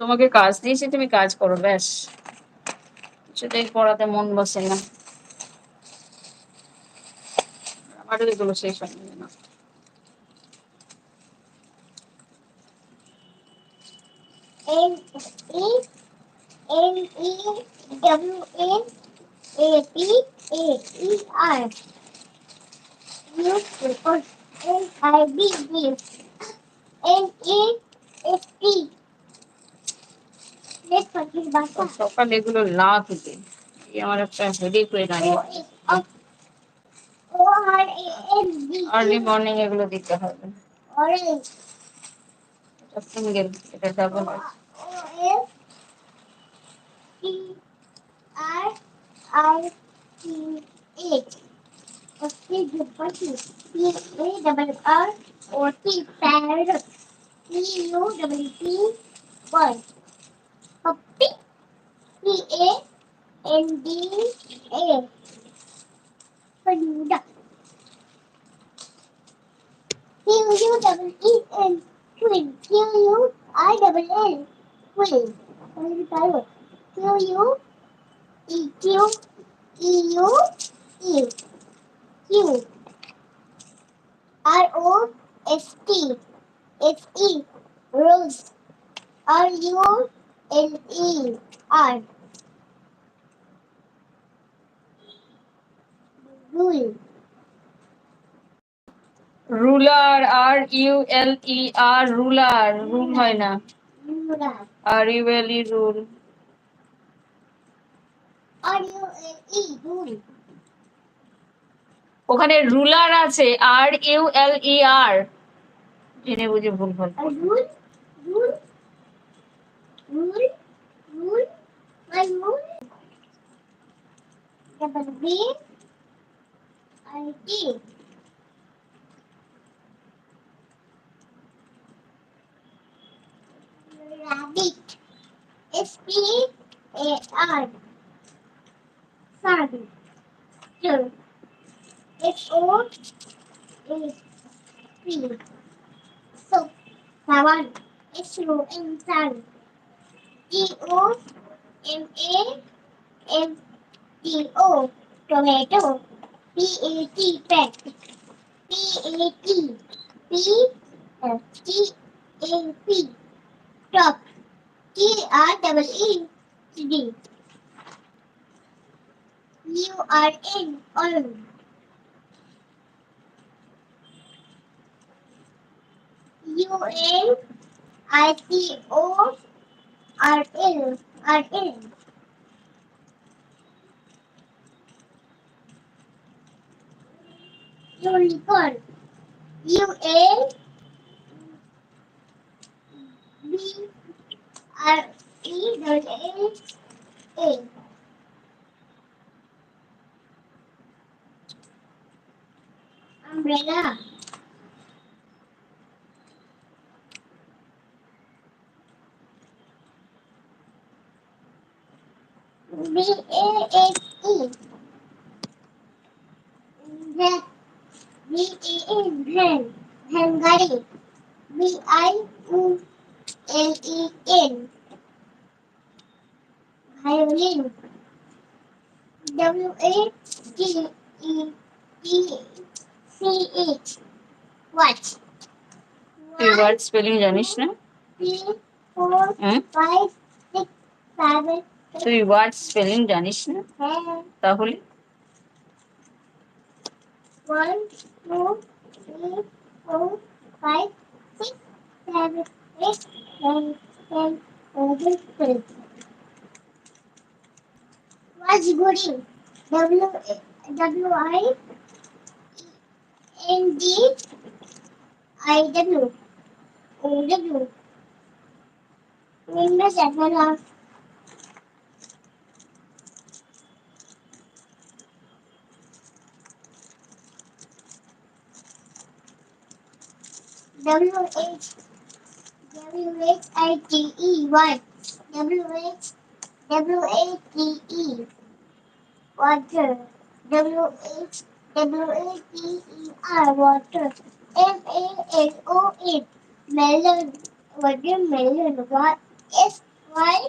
তোমাকে কাজ দিয়েছি, তুমি কাজ করো, ব্যাস। কিছুতেই পড়াতে মন বসে না। আমারও এগুলো শেষ না newspaper N I B B N E S T Let's forget about তো সকালে এগুলো না থেকে এই আমার একটা হেডেক হয়ে দাঁড়িয়ে O R A N D early morning এগুলো দিতে হবে orange এটা সিঙ্গেল এটা double O S T R I T A Okay, good question. P A double R O T parrot. P U double bird. Puppy. P A N D A. Q U double E N twin. Q U I double L twin. Q U E Q E U E Q R O S T S E Rose R U L E R Rule ruler R U L E R ruler rule হয় না Ruler R U L E rule R U L E Rule ওখানে ruler আছে are U L ই আর এনে বুঝে ভুল ভুল। Rabbit. S S O A P So Sawan S O N Sun T O M A M T O Tomato P A T Pet P A T P T A P Top T R double E D U R N Urn U N I C O R L R N. Unicorn. U N B R E A A. Umbrella B A S E Zen B A N Zen Hungary B I U L E N Violin W A T E T C H Watch তুই word spelling জানিস না three, four, হুম five, six, seven, তুই word spelling জানিস না তাহলে one, two, three, four, five, six, seven, eight, nine, ten, eleven, twelve. What's gooding? W W I N D I W O W. Remember that one of W H W H I T E Y W H W A T E water W H W A T E R water. M A L O N melon. What is melon? What S Y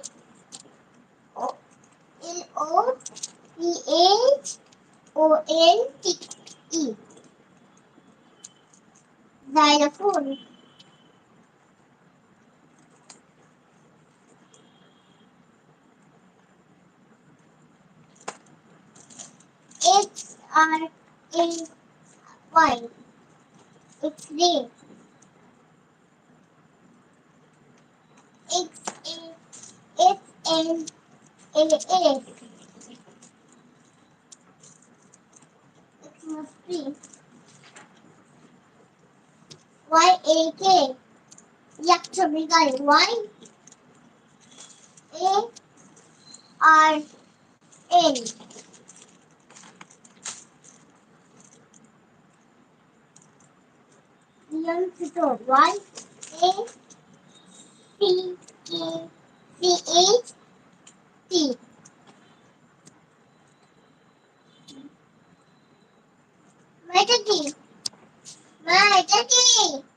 O L O P H O N T E. Xylophone. X R A Y. X-ray. X A X N A A. Y A K. Yak to guy. Y A R N. Young Tutor. Y A C K C H T. Metaki. Metaki. Daddy.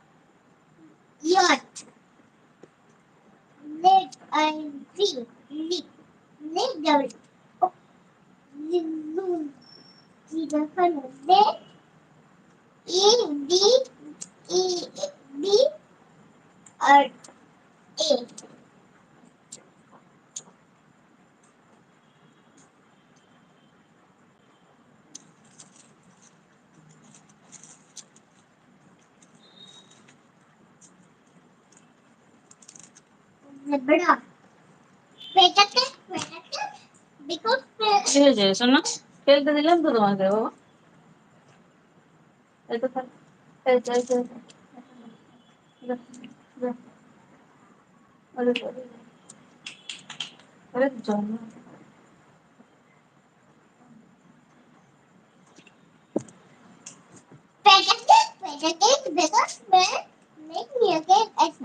কি হয়েছে শোনো খেলতে দিলাম তো তোমাকে বাবা।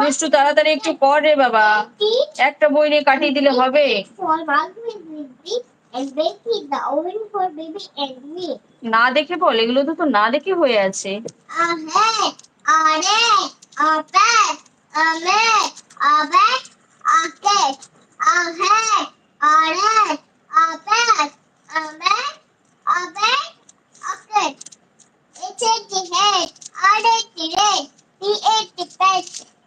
একটু তাড়াতাড়ি একটু কর রে বাবা একটা বই নিয়ে কাটিয়ে দিলে হবে না দেখে বল এগুলো তো না দেখে হয়ে আছে It's a head, I don't need it, he ate the best.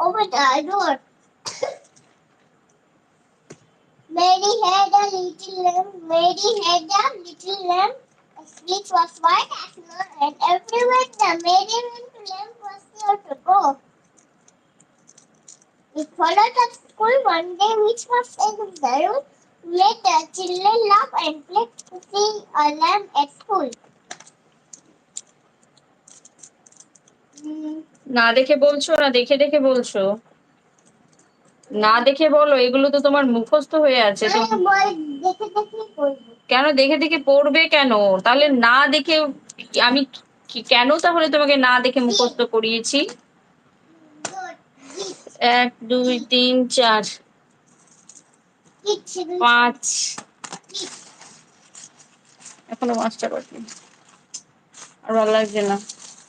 over the door Mary had a little lamb Mary had a little lamb which was white as snow and everywhere the Mary went to lamb was there to go We followed up school one day, which was in the room. Let the children laugh and play to see a lamb at school. Hmm, না দেখে বলছো না দেখে দেখে বলছো। না দেখে বলো এগুলো তো তোমার মুখস্থ হয়ে আছে। করব কেন দেখে দেখে পড়বে কেন? তাহলে না দেখে আমি কি- কেন তাহলে তোমাকে না দেখে মুখস্থ করিয়েছি? এক দুই তিন চার. পাঁচ। এখনও পাঁচটা বাকি। আর ভালো লাগছে না।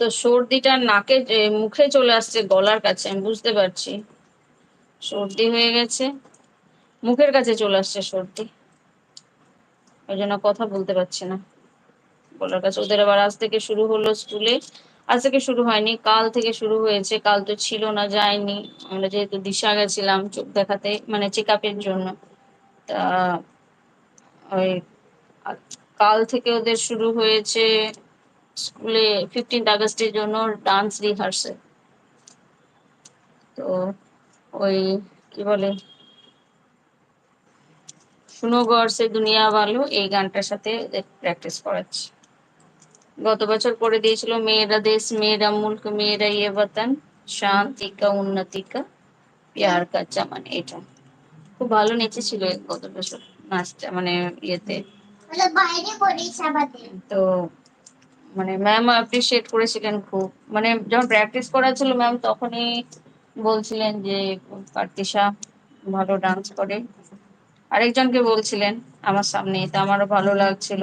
তো সর্দিটা নাকে মুখে চলে আসছে গলার কাছে, আমি বুঝতে পারছি। সর্দি হয়ে গেছে। মুখের কাছে চলে আসছে সর্দি। ওই জন্য কথা বলতে পারছি না। বলার কাছে, ওদের আবার আজ থেকে শুরু হলো স্কুলে। আজ থেকে শুরু হয়নি, কাল থেকে শুরু হয়েছে। কাল তো ছিল না, যায়নি। আমরা যেহেতু দিশা গেছিলাম চোখ দেখাতে মানে চেক আপের জন্য। তা ওই কাল থেকে ওদের শুরু হয়েছে স্কুলে ফিফটিন্থ আগস্টের জন্য ডান্স রিহার্সেল তো ওই কি বলে? শুনো সে দুনিয়া ভালো এই গানটার সাথে প্র্যাকটিস করাচ্ছি। গত বছর করে দিয়েছিল, মেয়েরা দেশ, মেয়েরা মুল্ক, মেয়েরা ইয়ে বতন, শান্তি কা, উন্নতি কা, প্যার কা চামান এটা। খুব ভালো নেচেছিল গত বছর। নাচটা মানে ইয়েতে। আমাদের তো মানে ম্যাম অ্যাপ্রিসিয়েট করেছিলেন খুব। মানে যখন প্র্যাকটিস করাচ্ছিল ম্যাম তখনই বলছিলেন যে কার্তিসা ভালো ডান্স করে। আরেকজনকে বলছিলেন আমার সামনে তো আমারও ভালো লাগছিল।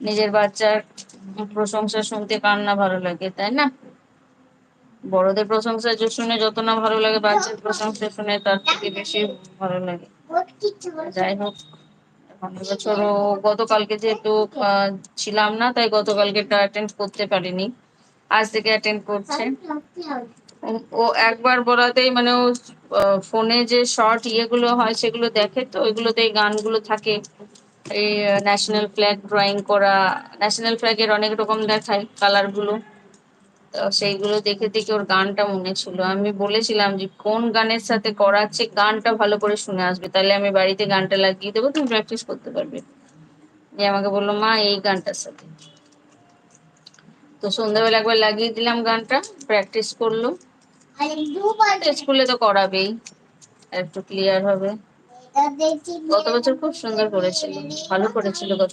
নিজের বাচ্চার প্রশংসা শুনতে কার না ভালো লাগে তাই না? বড়দের প্রশংসা শুনে যত না ভালো লাগে বাচ্চার প্রশংসা শুনে তার থেকে বেশি ভালো লাগে। যাই হোক এখন গতকালকে যেহেতু ছিলাম না, তাই গতকালকে অ্যাটেন্ড করতে পারিনি। আজ থেকে অ্যাটেন্ড করছে। ও- একবার বলাতেই মানে ও ফোনে যে শর্ট ইয়েগুলো হয় সেগুলো দেখে তো, ওইগুলোতেই গানগুলো থাকে। এই ন্যাশনাল ফ্ল্যাগ ড্রয়িং করা ন্যাশনাল ফ্ল্যাগের অনেক রকম দেখায় কালারগুলো। তো সেইগুলো দেখে দেখে ওর গানটা মনে ছিল। আমি বলেছিলাম যে, কোন গানের সাথে করাচ্ছে গানটা ভালো করে শুনে আসবে। তাহলে আমি বাড়িতে গানটা লাগিয়ে দেবো, তুমি প্র্যাকটিস করতে পারবে। যে আমাকে বলল, মা, এই গানটার সাথে। তো সন্ধ্যাবেলা একবার লাগিয়ে দিলাম গানটা প্র্যাকটিস করল। স্কুলে তো করাবেই, একটু ক্লিয়ার হবে। গত বছর খুব সুন্দর করেছিল, ভালো করেছিল গত